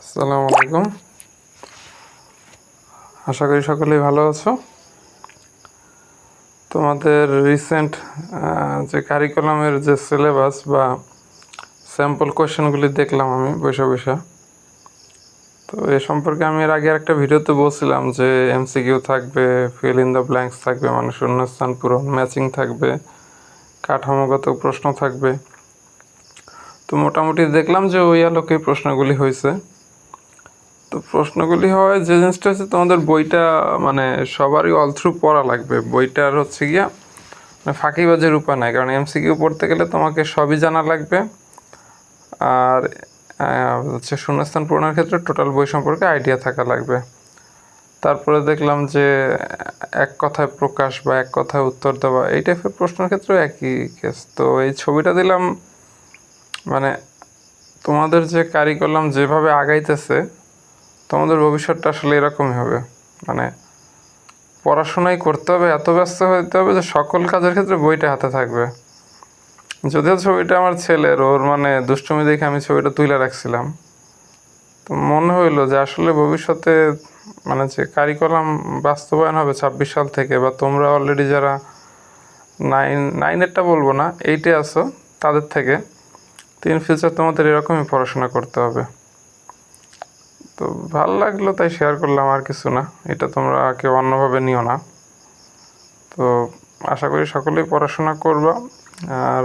আসসালামু আলাইকুম। আশা করি সকলেই ভালো আছো। তোমাদের রিসেন্ট যে কারিকুলামের যে সিলেবাস বা স্যাম্পল কোয়েশ্চেনগুলি দেখলাম আমি বসে বসে। তো এ সম্পর্কে আমি এর আগে একটা ভিডিওতে বলছিলাম যে এমসিকিউ থাকবে ফিল ইন দ্য ব্ল্যাঙ্কস থাকবে মানে শূন্যস্থান পূরণ ম্যাচিং থাকবে, কাঠামোগত প্রশ্ন থাকবে। তো মোটামুটি দেখলাম যে ওই আলোকে প্রশ্নগুলি হয়েছে তো প্রশ্নগুলি হয় যে জিনিসটা হচ্ছে তোমাদের বইটা মানে সবারই অল থ্রু পড়া লাগবে। বইটার হচ্ছে গিয়া মানে ফাঁকিবাজের উপায় নাই, কারণ এমসিকিউ পড়তে গেলে তোমাকে সবই জানা লাগবে। আর হচ্ছে শূন্যস্থান পূরণের ক্ষেত্রে টোটাল বই সম্পর্কে আইডিয়া থাকা লাগবে। তারপরে দেখলাম যে, এক কথায় প্রকাশ বা এক কথায় উত্তর দেওয়া, এই টাইপের প্রশ্নের ক্ষেত্রেও একই কেস তো এই ছবিটা দিলাম মানে তোমাদের যে কারিকুলাম যেভাবে আগাইতেছে তোমাদের ভবিষ্যৎটা আসলে এরকমই হবে। মানে পড়াশোনাই করতে হবে, এত ব্যস্ত হতে হবে যে সকল কাজের ক্ষেত্রে বইটা হাতে থাকবে। যদিও ছবিটা আমার ছেলের, ওর মানে দুষ্টুমি দেখে আমি ছবিটা তুলে রাখছিলাম। তো মনে হইল যে আসলে ভবিষ্যতে মানে যে কারিকুলাম বাস্তবায়ন হবে ছাব্বিশ সাল থেকে, বা তোমরা অলরেডি যারা নাইন, নাইনেরটা বলব না এইটে আছো, তাদের থেকে তিন ফিউচার তোমাদের এরকমই পড়াশোনা করতে হবে। তো ভালো লাগল তাই শেয়ার করলাম, আর কিছু না। এটা তোমরা কেউ অন্যভাবে নিও না। তো আশা করি সকলেই পড়াশোনা করবা। আর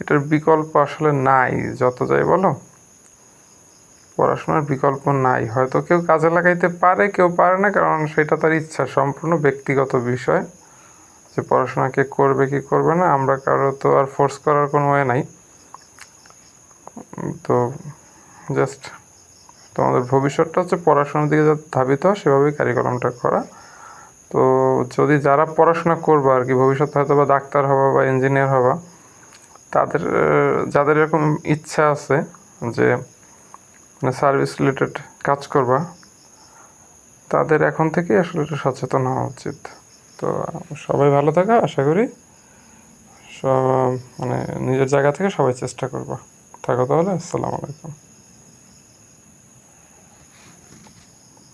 এটার বিকল্প আসলে নাই, যত যাই বলো। পড়াশোনার বিকল্প নাই। হয়তো কেউ কাজে লাগাইতে পারে, কেউ পারে না, কারণ সেটা তার ইচ্ছা, সম্পূর্ণ ব্যক্তিগত বিষয়। যে পড়াশোনা কে করবে, কি করবে না, আমরা কারও তো আর ফোর্স করার কোনো ওয়ে নাই। তো জাস্ট তোমাদের ভবিষ্যৎটা হচ্ছে পড়াশোনার দিকে যাতে ধাবিত হয় সেভাবেই কারিকুলামটা করা। তো যদি যারা পড়াশোনা করবে আর কি, ভবিষ্যতে হয়তো বা ডাক্তার হবা বা ইঞ্জিনিয়ার হবা, তাদের, যাদের এরকম ইচ্ছা আছে যে মানে সার্ভিস রিলেটেড কাজ করবা, তাদের এখন থেকেই আসলে একটু সচেতন হওয়া উচিত। তো সবাই ভালো থাকা, আশা করি সব মানে নিজের জায়গা থেকে সবাই চেষ্টা করবা। থাকো তাহলে, আসসালামু আলাইকুম।